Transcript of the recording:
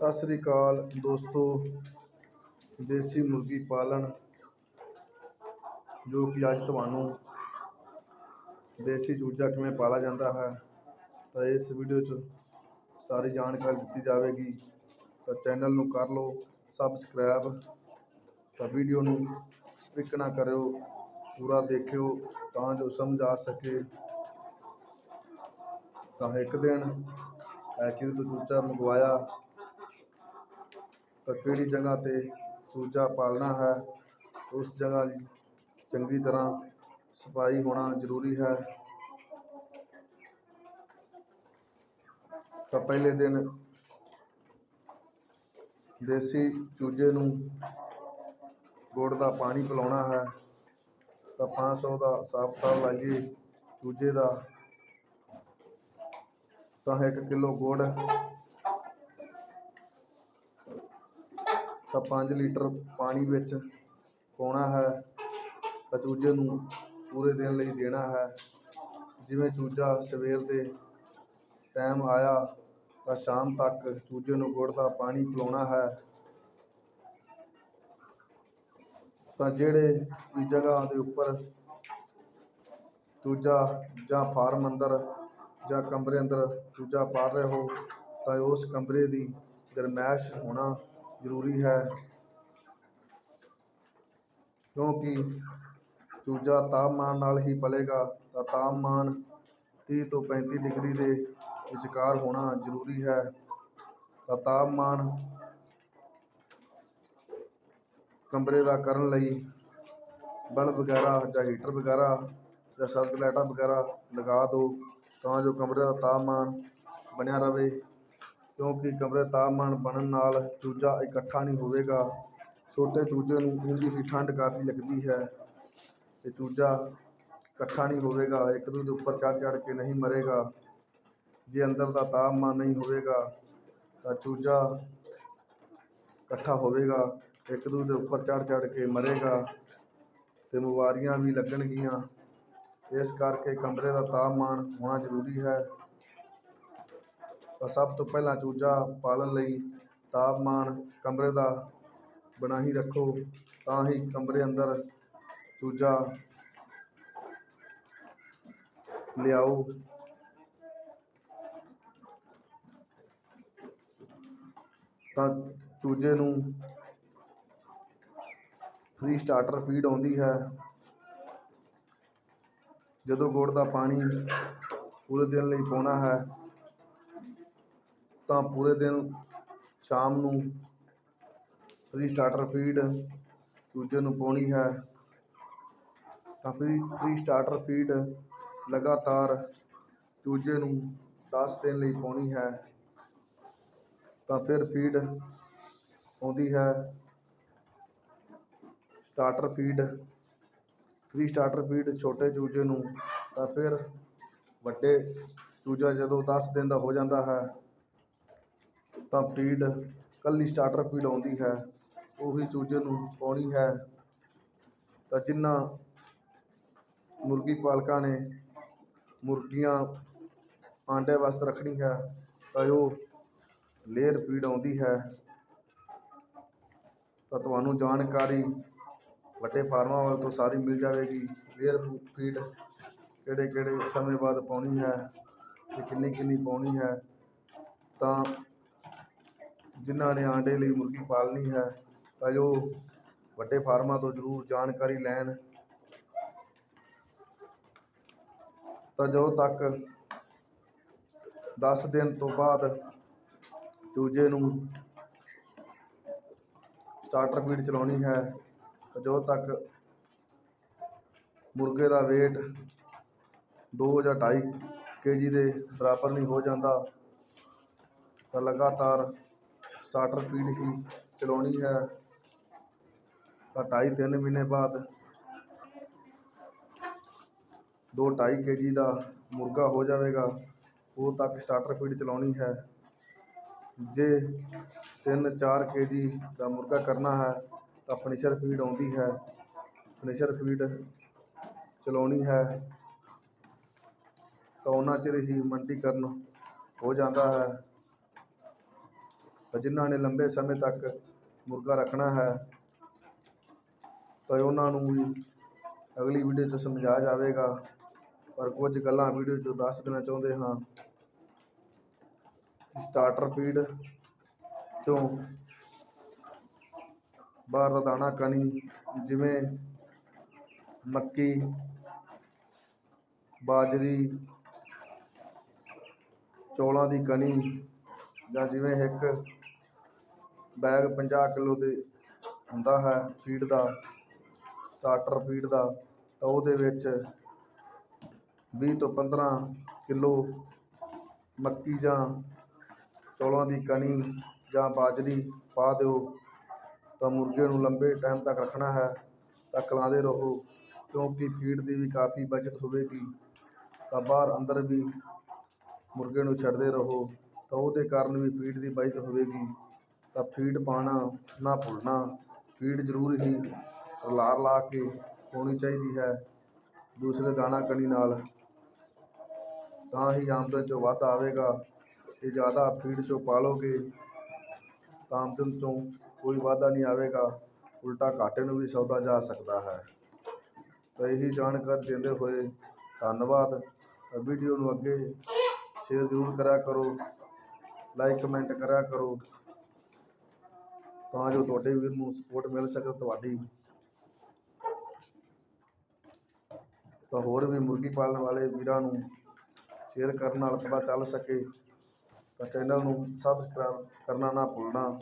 ਸਤਿ ਸ੍ਰੀ ਅਕਾਲ ਦੋਸਤੋ, ਦੇਸੀ ਮੁਰਗੀ ਪਾਲਣ, ਜੋ ਕਿ ਅੱਜ ਤੁਹਾਨੂੰ ਦੇਸੀ ਚੂਜਾ ਕਿਵੇਂ ਪਾਲਾ ਜਾਂਦਾ ਹੈ, ਤਾਂ ਇਸ ਵੀਡੀਓ 'ਚ ਸਾਰੀ ਜਾਣਕਾਰੀ ਦਿੱਤੀ ਜਾਵੇਗੀ। ਤਾਂ ਚੈਨਲ ਨੂੰ ਕਰ ਲਓ ਸਬਸਕ੍ਰਾਈਬ, ਤਾਂ ਵੀਡੀਓ ਨੂੰ ਸਕਿਪ ਨਾ ਕਰਿਓ, ਪੂਰਾ ਦੇਖਿਓ ਤਾਂ ਜੋ ਸਮਝ ਆ ਸਕੇ। ਤਾਂ ਇੱਕ ਦਿਨ ਐਚਰੀ ਤੋਂ ਚੂਚਾ ਮੰਗਵਾਇਆ ਤਾਂ ਕਿਹੜੀ ਜਗ੍ਹਾ ਤੇ ਚੂਚਾ ਪਾਲਣਾ ਹੈ, ਉਸ ਜਗ੍ਹਾ ਦੀ ਚੰਗੀ ਤਰ੍ਹਾਂ ਸਫ਼ਾਈ ਹੋਣਾ ਜ਼ਰੂਰੀ ਹੈ। ਤਾਂ ਪਹਿਲੇ ਦਿਨ ਦੇਸੀ ਚੂਜੇ ਨੂੰ ਗੁੜ ਦਾ ਪਾਣੀ ਪਿਲਾਉਣਾ ਹੈ, ਤਾਂ 500 ਦਾ ਹਿਸਾਬ ਕਿਤਾਬ ਲਾਈਏ ਚੂਜੇ ਦਾ, ਤਾਂ 1 ਕਿਲੋ ਗੁੜ ਤਾਂ 5 ਲੀਟਰ ਪਾਣੀ ਵਿੱਚ ਪਾਉਣਾ ਹੈ ਤਾਂ ਚੂਜੇ ਨੂੰ ਪੂਰੇ ਦਿਨ ਲਈ ਦੇਣਾ ਹੈ। ਜਿਵੇਂ ਚੂਜਾ ਸਵੇਰ ਦੇ ਟਾਈਮ ਆਇਆ ਤਾਂ ਸ਼ਾਮ ਤੱਕ ਚੂਜੇ ਨੂੰ ਗੁੜ ਦਾ ਪਾਣੀ ਪਿਲਾਉਣਾ ਹੈ। ਤਾਂ ਜਿਹੜੇ ਵੀ ਜਗ੍ਹਾ ਦੇ ਉੱਪਰ ਦੂਜਾ ਜਾਂ ਫਾਰਮ ਅੰਦਰ ਜਾਂ ਕਮਰੇ ਅੰਦਰ ਦੂਜਾ ਪਾਲ ਰਹੇ ਹੋ ਤਾਂ ਉਸ ਕਮਰੇ ਦੀ ਗਰਮੈਸ਼ ਹੋਣਾ ਜ਼ਰੂਰੀ ਹੈ। ਕਿਉਂਕਿ ਚੂਜਾ ਤਾਪਮਾਨ ਨਾਲ ਹੀ ਪਲੇਗਾ, ਤਾਂ ਤਾਪਮਾਨ 30 ਤੋਂ 35 ਡਿਗਰੀ ਦੇ ਵਿਚਕਾਰ ਹੋਣਾ ਜ਼ਰੂਰੀ ਹੈ। ਤਾਂ ਤਾਪਮਾਨ ਕਮਰੇ ਦਾ ਕਰਨ ਲਈ ਬਲਬ ਵਗੈਰਾ ਜਾਂ ਹੀਟਰ ਵਗੈਰਾ ਜਾਂ ਸਰਦ ਲਾਈਟਾਂ ਵਗੈਰਾ ਲਗਾ ਦਿਓ, ਤਾਂ ਜੋ ਕਮਰੇ ਦਾ ਤਾਪਮਾਨ ਬਣਿਆ ਰਵੇ ਕਿਉਂਕਿ ਕਮਰੇ ਤਾਪਮਾਨ ਬਣਨ ਨਾਲ ਚੂਜਾ ਇਕੱਠਾ ਨਹੀਂ ਹੋਵੇਗਾ। ਛੋਟੇ ਚੂਜੇ ਨੂੰ ਉਂਝ ਹੀ ਠੰਡ ਕਾਫੀ ਲੱਗਦੀ ਹੈ ਅਤੇ ਚੂਜਾ ਇਕੱਠਾ ਨਹੀਂ ਹੋਵੇਗਾ, ਇੱਕ ਦੂਜੇ ਦੇ ਉੱਪਰ ਚੜ੍ਹ ਚੜ੍ਹ ਕੇ ਨਹੀਂ ਮਰੇਗਾ। ਜੇ ਅੰਦਰ ਦਾ ਤਾਪਮਾਨ ਨਹੀਂ ਹੋਵੇਗਾ ਤਾਂ ਚੂਜਾ ਇਕੱਠਾ ਹੋਵੇਗਾ, ਇੱਕ ਦੂਜੇ ਦੇ ਉੱਪਰ ਚੜ੍ਹ ਚੜ੍ਹ ਕੇ ਮਰੇਗਾ ਅਤੇ ਬਿਮਾਰੀਆਂ ਵੀ ਲੱਗਣਗੀਆਂ। ਇਸ ਕਰਕੇ ਕਮਰੇ ਦਾ ਤਾਪਮਾਨ ਹੋਣਾ ਜ਼ਰੂਰੀ ਹੈ। ਤਾਂ ਸਭ ਤੋਂ ਪਹਿਲਾਂ ਚੂਜਾ ਪਾਲਣ ਲਈ ਤਾਪਮਾਨ ਕਮਰੇ ਦਾ ਬਣਾ ਹੀ ਰੱਖੋ, ਤਾਂ ਹੀ ਕਮਰੇ ਅੰਦਰ ਚੂਜਾ ਲਿਆਓ। ਤਾਂ ਚੂਜੇ ਨੂੰ ਫ੍ਰੀ ਸਟਾਰਟਰ ਫੀਡ ਆਉਂਦੀ ਹੈ। ਜਦੋਂ ਗੁੜ ਦਾ ਪਾਣੀ ਪੂਰੇ ਦਿਨ ਲਈ ਪਾਉਣਾ ਹੈ ਤਾਂ ਪੂਰੇ ਦਿਨ ਸ਼ਾਮ ਨੂੰ ਫ੍ਰੀ ਸਟਾਰਟਰ ਫੀਡ ਚੂਜੇ ਨੂੰ ਪਾਉਣੀ ਹੈ। ਤਾਂ ਫ੍ਰੀ ਫ੍ਰੀ ਸਟਾਰਟਰ ਫੀਡ ਲਗਾਤਾਰ ਚੂਜੇ ਨੂੰ 10 ਦਿਨ ਲਈ ਪਾਉਣੀ ਹੈ। ਤਾਂ ਫਿਰ ਫੀਡ ਆਉਂਦੀ ਹੈ। Starter feed free starter feed ਛੋਟੇ ਚੂਜੇ ਨੂੰ ਤਾਂ ਫਿਰ ਵੱਡੇ ਚੂਜਾ ਜਦੋਂ 10 ਦਿਨ ਦਾ ਹੋ ਜਾਂਦਾ ਹੈ ਤਾਂ ਫੀਡ ਕੱਲੀ ਸਟਾਰਟਰ ਫੀਡ ਆਉਂਦੀ ਹੈ, ਉਹੀ ਚੂਜੇ ਨੂੰ ਪਾਉਣੀ ਹੈ। ਤਾਂ ਜਿਨ੍ਹਾਂ ਮੁਰਗੀ ਪਾਲਕਾਂ ਨੇ ਮੁਰਗੀਆਂ ਆਂਡੇ ਵਾਸਤੇ ਰੱਖਣੀ ਹੈ, ਤਾਂ ਉਹ ਲੇਅਰ ਫੀਡ ਆਉਂਦੀ ਹੈ। ਤਾਂ ਤੁਹਾਨੂੰ ਜਾਣਕਾਰੀ ਵੱਡੇ ਫਾਰਮਾਂ ਵਾਲੇ ਤੋਂ ਸਾਰੀ ਮਿਲ ਜਾਵੇਗੀ ਲੇਅਰ ਫੀਡ ਕਿਹੜੇ ਕਿਹੜੇ ਸਮੇਂ ਬਾਅਦ ਪਾਉਣੀ ਹੈ ਤੇ ਕਿੰਨੀ ਕਿੰਨੀ ਪਾਉਣੀ ਹੈ। ਤਾਂ ਜਿਨ੍ਹਾਂ ਨੇ ਆਂਡੇ ਲਈ ਮੁਰਗੀ ਪਾਲਣੀ ਹੈ, ਤਾਂ ਜੋ ਵੱਡੇ ਫਾਰਮਾਂ ਤੋਂ ਜ਼ਰੂਰ ਜਾਣਕਾਰੀ ਲੈਣ। ਤਾਂ ਜਦੋਂ ਤੱਕ 10 ਦਿਨ ਤੋਂ ਬਾਅਦ ਚੂਜੇ ਨੂੰ ਸਟਾਰਟਰ ਫੀਡ ਚਲਾਉਣੀ ਹੈ, ਤਾਂ ਜਦੋਂ ਤੱਕ ਮੁਰਗੇ ਦਾ weight 2 ਜਾਂ 2.5 ਕੇਜੀ ਦੇ ਬਰਾਬਰ ਨਹੀਂ ਹੋ ਜਾਂਦਾ, ਤਾਂ ਲਗਾਤਾਰ ਸਟਾਰਟਰ ਫੀਡ ਹੀ ਚਲਾਉਣੀ ਹੈ। ਤਾਂ 2.5 3 ਮਹੀਨੇ ਬਾਅਦ 2 2.5 ਕੇਜੀ ਦਾ ਮੁਰਗਾ ਹੋ ਜਾਵੇਗਾ। ਉਹ ਤੱਕ ਸਟਾਰਟਰ ਫੀਡ ਚਲਾਉਣੀ ਹੈ। ਜੇ 3 4 ਕੇਜੀ ਦਾ ਮੁਰਗਾ ਕਰਨਾ ਹੈ, ਤਾਂ ਫਿਨਿਸ਼ਰ ਫੀਡ ਆਉਂਦੀ ਹੈ। ਫਿਨਿਸ਼ਰ ਫੀਡ ਚਲਾਉਣੀ ਹੈ। ਤਾਂ ਉਹਨਾਂ ਚਿਰ ਹੀ ਮੰਡੀਕਰਨ ਹੋ ਜਾਂਦਾ ਹੈ। ਜਿਨ੍ਹਾਂ ਨੇ ਲੰਬੇ ਸਮੇਂ ਤੱਕ ਮੁਰਗਾ ਰੱਖਣਾ ਹੈ, ਤਾਂ ਉਹਨਾਂ ਨੂੰ ਵੀ ਅਗਲੀ ਵੀਡੀਓ 'ਚ ਸਮਝਾਇਆ ਜਾਵੇਗਾ। ਪਰ ਕੁਝ ਗੱਲਾਂ ਵੀਡੀਓ 'ਚ ਦੱਸ ਦੇਣਾ ਚਾਹੁੰਦੇ ਹਾਂ। ਸਟਾਰਟਰ ਫੀਡ 'ਚੋਂ ਬਾਹਰ ਦਾ ਦਾਣਾ, ਕਣੀ, ਜਿਵੇਂ ਮੱਕੀ, ਬਾਜਰੀ, ਚੌਲਾਂ ਦੀ ਕਣੀ ਜਾਂ ਜਿਵੇਂ ਇੱਕ ਬੈਗ 50 ਕਿਲੋ ਦੇ ਹੁੰਦਾ ਹੈ ਫੀਡ ਦਾ ਸਟਾਰਟਰ ਫੀਡ ਦਾ, ਤਾਂ ਉਹਦੇ ਵਿੱਚ 20 ਤੋਂ 15 ਕਿਲੋ ਮੱਕੀ ਜਾਂ ਚੌਲਾਂ ਦੀ ਕਣੀ ਜਾਂ ਬਾਜਰੀ ਪਾ ਦਿਓ, ਤਾਂ ਮੁਰਗੇ ਨੂੰ ਲੰਬੇ ਟਾਈਮ ਤੱਕ ਰੱਖਣਾ ਹੈ, ਤਾਂ ਖਿਲਾਉਂਦੇ ਰਹੋ, ਕਿਉਂਕਿ ਫੀਡ ਦੀ ਵੀ ਕਾਫੀ ਬਚਤ ਹੋਵੇਗੀ, ਤਾਂ ਬਾਹਰ ਅੰਦਰ ਵੀ ਮੁਰਗੇ ਨੂੰ ਛੱਡਦੇ ਰਹੋ, ਤਾਂ ਉਹਦੇ ਕਾਰਨ ਵੀ ਫੀਡ ਦੀ ਬਚਤ ਹੋਵੇਗੀ। ਤਾਂ ਫੀਡ ਪਾਉਣਾ, ਨਾ ਭੁੱਲਣਾ ਫੀਡ ਜ਼ਰੂਰ ਹੀ ਰਲਾ ਰਲਾ ਕੇ ਪਾਉਣੀ ਚਾਹੀਦੀ ਹੈ, ਦੂਸਰੇ ਦਾਣਾ ਕਣੀ ਨਾਲ। ਤਾਂ ਹੀ ਆਮਦਨ 'ਚੋਂ ਵਾਧਾ ਆਵੇਗਾ। ਜੇ ਜ਼ਿਆਦਾ ਫੀਡ 'ਚੋਂ ਪਾਲੋਗੇ, ਤਾਂ ਆਮਦਨ 'ਚੋਂ ਕੋਈ ਵਾਧਾ ਨਹੀਂ ਆਵੇਗਾ। ਉਲਟਾ ਘਾਟੇ ਨੂੰ ਵੀ ਸੌਦਾ ਜਾ ਸਕਦਾ ਹੈ। ਤਾਂ ਇਹੀ ਜਾਣਕਾਰੀ ਦਿੰਦੇ ਹੋਏ ਧੰਨਵਾਦ। ਵੀਡੀਓ ਨੂੰ ਅੱਗੇ ਸ਼ੇਅਰ ਜ਼ਰੂਰ ਕਰਿਆ ਕਰੋ। ਲਾਈਕ ਕਮੈਂਟ ਕਰਿਆ ਕਰੋ। ਤਾਂ ਜੋ ਤੁਹਾਡੇ ਵੀਰ ਨੂੰ ਸਪੋਰਟ ਮਿਲ ਸਕੇ ਤੁਹਾਡੀ। ਤਾਂ ਹੋਰ ਵੀ ਮੁਰਗੀ ਪਾਲਣ ਵਾਲੇ ਵੀਰਾਂ ਨੂੰ ਸ਼ੇਅਰ ਕਰਨ ਨਾਲ ਪਤਾ ਚੱਲ ਸਕੇ। ਤਾਂ ਚੈਨਲ ਨੂੰ ਸਬਸਕ੍ਰਾਈਬ ਕਰਨਾ ਨਾ ਭੁੱਲਣਾ।